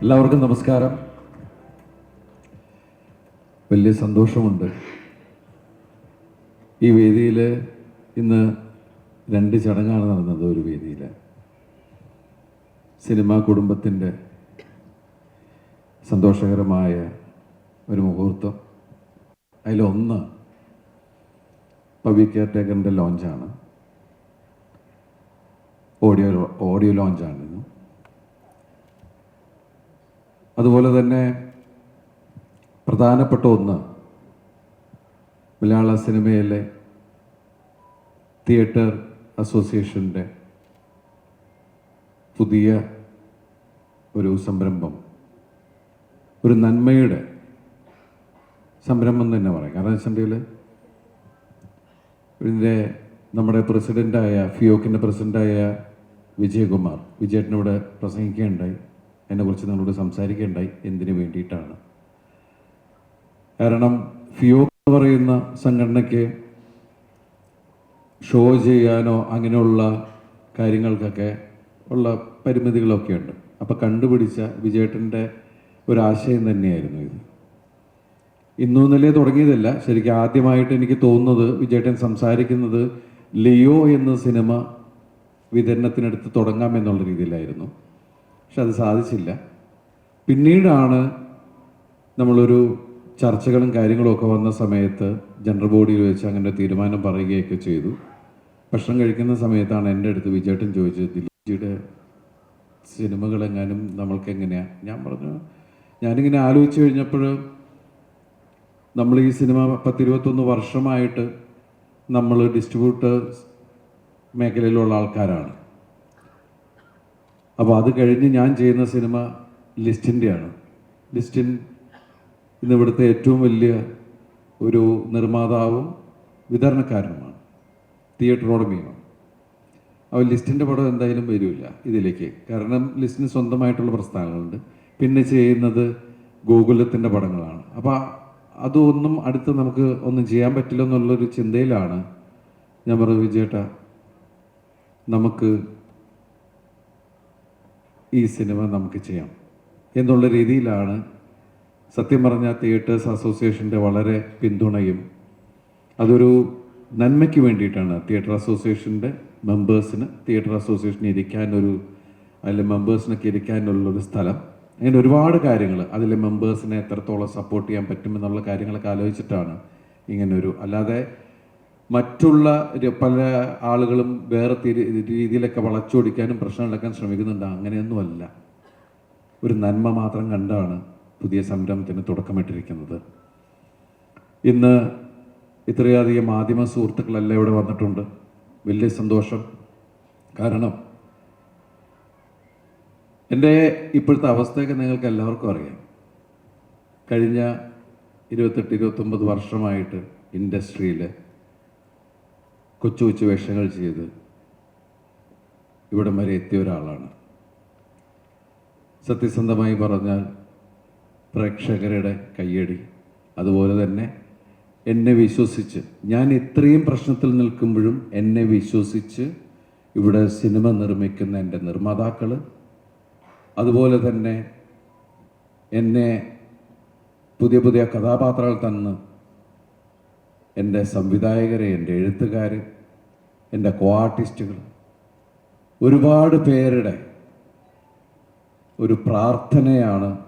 എല്ലാവർക്കും നമസ്കാരം. വലിയ സന്തോഷമുണ്ട്. ഈ വേദിയിൽ ഇന്ന് രണ്ട് ചടങ്ങാണ് നടന്നത് ഒരു വേദിയിൽ സിനിമാ കുടുംബത്തിന്റെ സന്തോഷകരമായ ഒരു മുഹൂർത്തം. അതിലൊന്ന് പബ്ലിക് കെയർ ടേക്കറിന്റെ ലോഞ്ചാണ്. ഓഡിയോ ഓഡിയോ ലോഞ്ചാണ് ഇന്ന്. അതുപോലെ തന്നെ പ്രധാനപ്പെട്ട ഒന്ന് മലയാള സിനിമയിലെ തിയേറ്റർ അസോസിയേഷന്റെ പുതിയ ഒരു സംരംഭം. ഒരു നന്മയുടെ സംരംഭം തന്നെ പറയാം. കാരണം വെച്ചിട്ടുണ്ടെങ്കിൽ ഇതിന്റെ നമ്മുടെ പ്രസിഡന്റായ ഫിയോക്കിന്റെ പ്രസിഡന്റായ വിജയകുമാർ വിജയേട്ടനിവിടെ പ്രസംഗിക്കുകയുണ്ടായി. എന്നെക്കുറിച്ച് നിങ്ങളോട് സംസാരിക്കേണ്ടായി എന്തിനു വേണ്ടിയിട്ടാണ്. കാരണം ഫിയോ എന്ന് പറയുന്ന സംഘടനയ്ക്ക് ഷോ ചെയ്യാനോ അങ്ങനെയുള്ള കാര്യങ്ങൾക്കൊക്കെ ഉള്ള പരിമിതികളൊക്കെ ഉണ്ട്. അപ്പോൾ കണ്ടുപിടിച്ച വിജയേട്ടന്റെ ഒരാശയം തന്നെയായിരുന്നു ഇത്. ഇന്നു നിലയെ തുടങ്ങിയതല്ല. ശരിക്കും ആദ്യമായിട്ട് എനിക്ക് തോന്നുന്നത് വിജയേട്ടൻ സംസാരിക്കുന്നത് ലിയോ എന്ന സിനിമ വിതരണത്തിനടുത്ത് തുടങ്ങാം എന്നുള്ള രീതിയിലായിരുന്നു. പക്ഷെ അത് സാധിച്ചില്ല. പിന്നീടാണ് നമ്മളൊരു ചർച്ചകളും കാര്യങ്ങളും ഒക്കെ വന്ന സമയത്ത് ജനറൽ ബോഡിയിൽ വെച്ച് അങ്ങനെ തീരുമാനം പറയുകയൊക്കെ ചെയ്തു. ഭക്ഷണം കഴിക്കുന്ന സമയത്താണ് എന്റെ അടുത്ത് വിജയേട്ടൻ ചോദിച്ചത് ദിലീപ്ജിയുടെ സിനിമകളെങ്ങാനും നമ്മൾക്ക് എങ്ങനെയാണ് ഞാൻ പറഞ്ഞു ഞാനിങ്ങനെ ആലോചിച്ച് കഴിഞ്ഞപ്പോൾ നമ്മൾ ഈ സിനിമ പത്തിരുപത്തൊന്ന് വർഷമായിട്ട് നമ്മൾ ഡിസ്ട്രിബ്യൂട്ടേഴ്സ് മേഖലയിലുള്ള ആൾക്കാരാണ്. അപ്പോൾ അത് കഴിഞ്ഞ് ഞാൻ ചെയ്യുന്ന സിനിമ ലിസ്റ്റിന്റെയാണ് ലിസ്റ്റിൻ ഇന്ന് ഇവിടുത്തെ ഏറ്റവും വലിയ ഒരു നിർമ്മാതാവും വിതരണക്കാരനുമാണ്. തിയേറ്റർ ഉടമയുമാണ് അപ്പോൾ ലിസ്റ്റിന്റെ പടം എന്തായാലും വരില്ല ഇതിലേക്ക്. കാരണം ലിസ്റ്റിന് സ്വന്തമായിട്ടുള്ള പ്രസ്ഥാനങ്ങളുണ്ട്. പിന്നെ ചെയ്യുന്നത് ഗോകുലത്തിന്റെ പടങ്ങളാണ്. അപ്പോൾ അതൊന്നും അടുത്ത് നമുക്ക് ഒന്നും ചെയ്യാൻ പറ്റില്ല എന്നുള്ളൊരു ചിന്തയിലാണ് ഞാൻ പറഞ്ഞു വിജയേട്ട. നമുക്ക് ഈ സിനിമ നമുക്ക് ചെയ്യാം എന്നുള്ള രീതിയിലാണ് സത്യം പറഞ്ഞ തിയേറ്റേഴ്സ് അസോസിയേഷന്റെ വളരെ പിന്തുണയും അതൊരു നന്മയ്ക്ക് വേണ്ടിയിട്ടാണ് തിയേറ്റർ അസോസിയേഷന്റെ മെമ്പേഴ്സിന് തിയേറ്റർ അസോസിയേഷന് ഇരിക്കാനൊരു അതിലെ മെമ്പേഴ്സിനൊക്കെ ഇരിക്കാനുള്ളൊരു സ്ഥലം. അങ്ങനെ ഒരുപാട് കാര്യങ്ങൾ അതിലെ മെമ്പേഴ്സിനെ എത്രത്തോളം സപ്പോർട്ട് ചെയ്യാൻ പറ്റുമെന്നുള്ള കാര്യങ്ങളൊക്കെ ആലോചിച്ചിട്ടാണ് ഇങ്ങനൊരു അല്ലാതെ മറ്റുള്ള പല ആളുകളും വേറെ രീതിയിലൊക്കെ വളച്ചൊടിക്കാനും പ്രശ്നമുണ്ടാക്കാൻ ശ്രമിക്കുന്നുണ്ട്. അങ്ങനെയൊന്നുമല്ല. ഒരു നന്മ മാത്രം കണ്ടാണ് പുതിയ സംരംഭത്തിന് തുടക്കമിട്ടിരിക്കുന്നത്. ഇന്ന് ഇത്രയധികം മാധ്യമ സുഹൃത്തുക്കളെല്ലാം ഇവിടെ വന്നിട്ടുണ്ട്. വലിയ സന്തോഷം. കാരണം എന്റെ ഇപ്പോഴത്തെ അവസ്ഥയൊക്കെ നിങ്ങൾക്ക് എല്ലാവർക്കും അറിയാം. കഴിഞ്ഞ ഇരുപത്തെട്ട് ഇരുപത്തൊമ്പത് വർഷമായിട്ട് ഇൻഡസ്ട്രിയിൽ കൊച്ചു കൊച്ചു വേഷങ്ങൾ ചെയ്ത് ഇവിടം വരെ എത്തിയ ഒരാളാണ്. സത്യസന്ധമായി പറഞ്ഞാൽ പ്രേക്ഷകരുടെ കയ്യടി. അതുപോലെ തന്നെ എന്നെ വിശ്വസിച്ച് ഞാൻ ഇത്രയും പ്രശ്നത്തിൽ നിൽക്കുമ്പോഴും എന്നെ വിശ്വസിച്ച് ഇവിടെ സിനിമ നിർമ്മിക്കുന്ന എന്റെ നിർമ്മാതാക്കൾ അതുപോലെ തന്നെ എന്നെ പുതിയ പുതിയ കഥാപാത്രങ്ങൾ തന്ന് എന്റെ സംവിധായകരെ എന്റെ എഴുത്തുകാർ എന്റെ കോ ആർട്ടിസ്റ്റുകൾ ഒരുപാട് പേരുടെ ഒരു പ്രാർത്ഥനയാണ്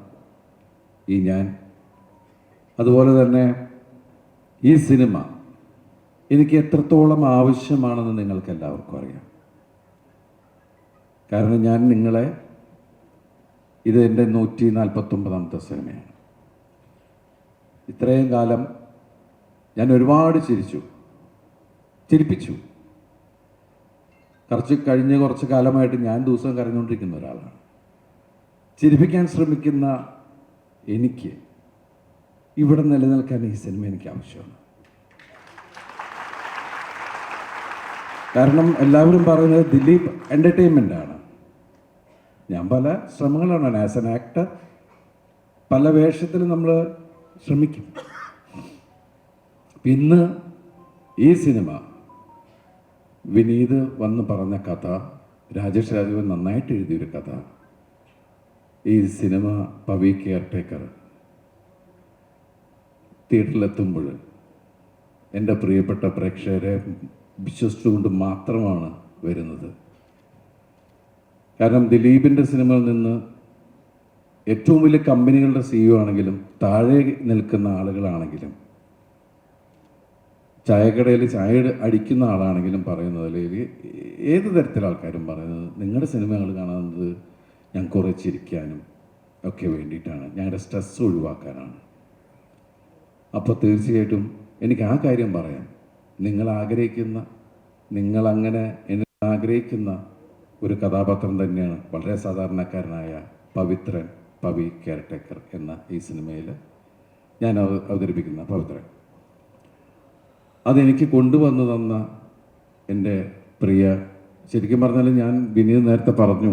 ഈ ഞാൻ. അതുപോലെ തന്നെ ഈ സിനിമ എനിക്ക് എത്രത്തോളം ആവശ്യമാണെന്ന് നിങ്ങൾക്ക് എല്ലാവർക്കും അറിയാം. കാരണം ഞാൻ നിങ്ങളെ ഇത് എന്റെ നൂറ്റി നാൽപ്പത്തൊമ്പതാമത്തെ സിനിമയാണ്. ഇത്രയും കാലം ഞാൻ ഒരുപാട് ചിരിച്ചു. ചിരിപ്പിച്ചു. കുറച്ച് കഴിഞ്ഞ കുറച്ച് കാലമായിട്ട് ഞാൻ ദിവസം കരഞ്ഞുകൊണ്ടിരിക്കുന്ന ഒരാളാണ്. ചിരിപ്പിക്കാൻ ശ്രമിക്കുന്ന എനിക്ക് ഇവിടെ നിലനിൽക്കാൻ ഈ സിനിമ എനിക്ക് ആവശ്യമാണ്. കാരണം എല്ലാവരും പറയുന്നത് ദിലീപ് എന്റർടൈൻമെന്റ് ആണ്. ഞാൻ പല ശ്രമങ്ങളാണ്. ആസ് എൻ ആക്ടർ പല വേഷത്തിൽ നമ്മൾ ശ്രമിക്കും. ഇന്ന് ഈ സിനിമ വിനീത് വന്ന് പറഞ്ഞ കഥ രാജേഷ് രാജീവൻ നന്നായിട്ട് എഴുതിയൊരു കഥ. ഈ സിനിമ പവി കെയർ ടേക്കർ തിയേറ്ററിലെത്തുമ്പോൾ എന്റെ പ്രിയപ്പെട്ട പ്രേക്ഷകരെ വിശ്വസിച്ചുകൊണ്ട് മാത്രമാണ് വരുന്നത്. കാരണം ദിലീപിന്റെ സിനിമയിൽ നിന്ന് ഏറ്റവും വലിയ കമ്പനികളുടെ സിഇഒ ആണെങ്കിലും താഴെ നിൽക്കുന്ന ആളുകളാണെങ്കിലും ചായക്കടയിൽ ചായ അടിക്കുന്ന ആളാണെങ്കിലും പറയുന്നത് അല്ലെങ്കിൽ ഏത് തരത്തിലെ ആൾക്കാരും പറയുന്നത്? നിങ്ങളുടെ സിനിമകൾ കാണുന്നത് ഞാൻ കുറേ ചിരിക്കാനും ഒക്കെ വേണ്ടിയിട്ടാണ്. ഞങ്ങളുടെ സ്ട്രെസ് ഒഴിവാക്കാനാണ്. അപ്പോൾ തീർച്ചയായിട്ടും എനിക്ക് ആ കാര്യം പറയാം. നിങ്ങൾ ആഗ്രഹിക്കുന്ന നിങ്ങളങ്ങനെ എന്നെ ആഗ്രഹിക്കുന്ന ഒരു കഥാപാത്രം തന്നെയാണ് വളരെ സാധാരണക്കാരനായ പവിത്രൻ പവി കെയർടേക്കർ എന്ന ഈ സിനിമയിൽ ഞാൻ അവ- അവതരിപ്പിക്കുന്ന പവിത്രൻ. അതെനിക്ക് കൊണ്ടുവന്നു തന്ന എന്റെ പ്രിയ ശരിക്കും പറഞ്ഞാൽ ഞാൻ വിനീത് നേരത്തെ പറഞ്ഞു.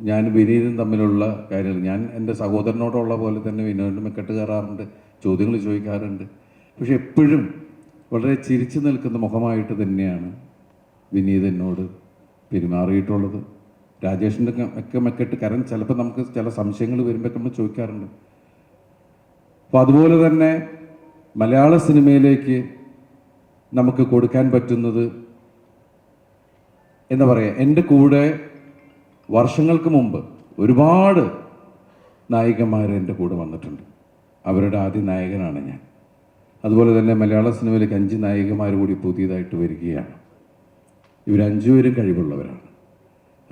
ഞാൻ വിനീതും തമ്മിലുള്ള കാര്യങ്ങൾ ഞാൻ എന്റെ സഹോദരനോടുള്ള പോലെ തന്നെ വിനോദിനും മെക്കെട്ട് കയറാറുണ്ട് ചോദ്യങ്ങൾ ചോദിക്കാറുണ്ട്. പക്ഷെ എപ്പോഴും വളരെ ചിരിച്ചു നിൽക്കുന്ന മുഖമായിട്ട് തന്നെയാണ് വിനീത് എന്നോട് പെരുമാറിയിട്ടുള്ളത്. രാജേഷിന്റെ ഒക്കെ മെക്കെട്ട് കാരണം ചിലപ്പോൾ നമുക്ക് ചില സംശയങ്ങൾ വരുമ്പോൾ നമ്മൾ ചോദിക്കാറുണ്ട്. അപ്പോൾ അതുപോലെ തന്നെ മലയാള സിനിമയിലേക്ക് നമുക്ക് കൊടുക്കാൻ പറ്റുന്നത് എന്താ പറയുക എന്റെ കൂടെ വർഷങ്ങൾക്ക് മുമ്പ് ഒരുപാട് നായികമാർ എന്റെ കൂടെ വന്നിട്ടുണ്ട്. അവരുടെ ആദ്യ നായകനാണ് ഞാൻ. അതുപോലെ തന്നെ മലയാള സിനിമയിലേക്ക് അഞ്ച് നായികമാർ കൂടി പുതിയതായിട്ട് വരികയാണ്. ഇവർ അഞ്ചുപേരും കഴിവുള്ളവരാണ്.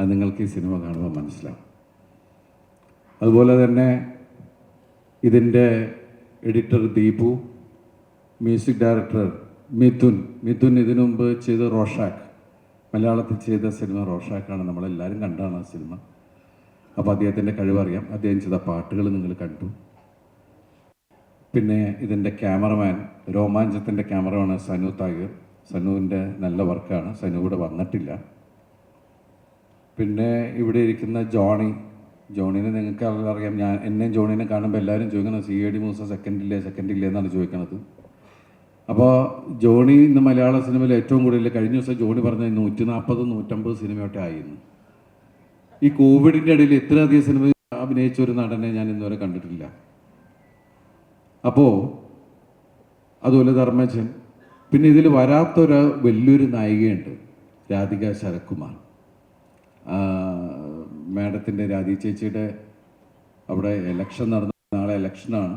അത് നിങ്ങൾക്ക് ഈ സിനിമ കാണുമ്പോൾ മനസ്സിലാവും. അതുപോലെ തന്നെ ഇതിന്റെ editor Deepu music director Mithun. Mithun ഇതിനു മുമ്പ് ചെയ്ത റോഷാക്ക്. മലയാളത്തിൽ ചെയ്ത സിനിമ റോഷാക്കാണ്. നമ്മളെല്ലാവരും കണ്ടാണ് ആ സിനിമ. അപ്പോൾ അദ്ദേഹത്തിന്റെ കഴിവറിയാം. അദ്ദേഹം ചെയ്ത പാട്ടുകൾ നിങ്ങൾ കണ്ടു. പിന്നെ ഇതിന്റെ ക്യാമറമാൻ രോമാഞ്ചത്തിന്റെ ക്യാമറമാണ് സനു താഗർ സനുവിന്റെ നല്ല വർക്കാണ്. സനു ഇവിടെ വന്നിട്ടില്ല. പിന്നെ ഇവിടെ ഇരിക്കുന്ന ജോണി. ജോണിനെ നിങ്ങൾക്ക് അറിയാം ഞാൻ എന്നെ ജോണിനെ കാണുമ്പോൾ എല്ലാവരും ചോദിക്കുന്നത് സി എ ഡി മൂസ സെക്കൻഡില്ലേ സെക്കൻഡില്ലേ എന്നാണ് ചോദിക്കുന്നത് അപ്പോൾ ജോണി ഇന്ന് മലയാള സിനിമയിൽ ഏറ്റവും കൂടുതൽ കഴിഞ്ഞ ദിവസം ജോണി പറഞ്ഞ നൂറ്റി നാൽപ്പത് നൂറ്റമ്പത് സിനിമയൊക്കെ ആയിരുന്നു. ഈ കോവിഡിന്റെ ഇടയിൽ ഇത്രയധികം സിനിമ അഭിനയിച്ച ഒരു നടനെ ഞാൻ ഇന്നുവരെ കണ്ടിട്ടില്ല. അപ്പോൾ അതുപോലെ ധർമ്മജൻ പിന്നെ ഇതിൽ വരാത്തൊരു വലിയൊരു നായികയുണ്ട് രാധിക ശരത്കുമാർ. മാഡത്തിന്റെ രാധി ചേച്ചിയുടെ അവിടെ എലക്ഷൻ നടന്ന നാളെ ഇലക്ഷനാണ്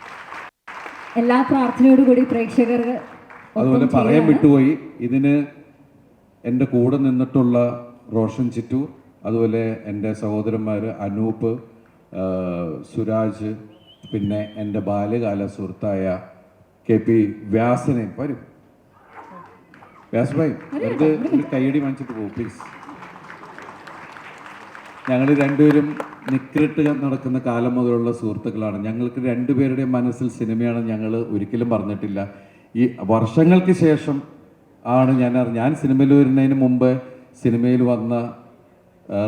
എല്ലാ പ്രാർത്ഥനയോടുകൂടി പ്രേക്ഷകർ അതുപോലെ പറയാൻ വിട്ടുപോയി. ഇതിന് എന്റെ കൂടെ നിന്നിട്ടുള്ള റോഷൻ ചിറ്റൂർ അതുപോലെ എന്റെ സഹോദരന്മാർ അനൂപ് സുരാജ് പിന്നെ എന്റെ ബാല്യകാല സുഹൃത്തായ കെ പി വ്യാസനെ. വരും. വ്യാസ് ഭായി വെറുതെ ഒരു കൈയടി വാങ്ങിച്ചിട്ട് പോകും പ്ലീസ് ഞങ്ങൾ രണ്ടുപേരും നിക്കിട്ട് നടക്കുന്ന കാലം മുതലുള്ള സുഹൃത്തുക്കളാണ്. ഞങ്ങൾക്ക് രണ്ടുപേരുടെയും മനസ്സിൽ സിനിമയാണ് ഞങ്ങൾ ഒരിക്കലും പറഞ്ഞിട്ടില്ല ഈ വർഷങ്ങൾക്ക് ശേഷം ആണ് ഞാൻ ഞാൻ സിനിമയിൽ വരുന്നതിന് മുമ്പ് സിനിമയിൽ വന്ന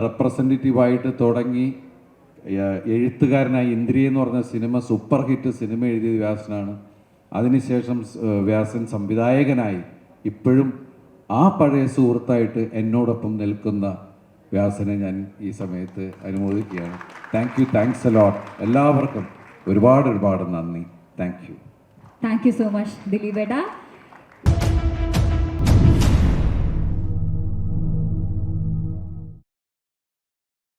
റെപ്രസെന്റേറ്റീവായിട്ട് തുടങ്ങി എഴുത്തുകാരനായി ഇന്ദ്രിയ എന്ന് പറഞ്ഞ സിനിമ സൂപ്പർ ഹിറ്റ് സിനിമ എഴുതിയത് വ്യാസനാണ്. അതിനുശേഷം വ്യാസൻ സംവിധായകനായി ഇപ്പോഴും ആ പഴയ സുഹൃത്തായിട്ട് എന്നോടൊപ്പം നിൽക്കുന്ന വ്യാസനെ ഞാൻ ഈ സമയത്ത് അനുമോദിക്കുകയാണ്. Thank you thanks a lot എല്ലാവർക്കും ഒരുപാട് ഒരുപാട് നന്ദി. Thank you thank you so much Dileep ഏട്ടാ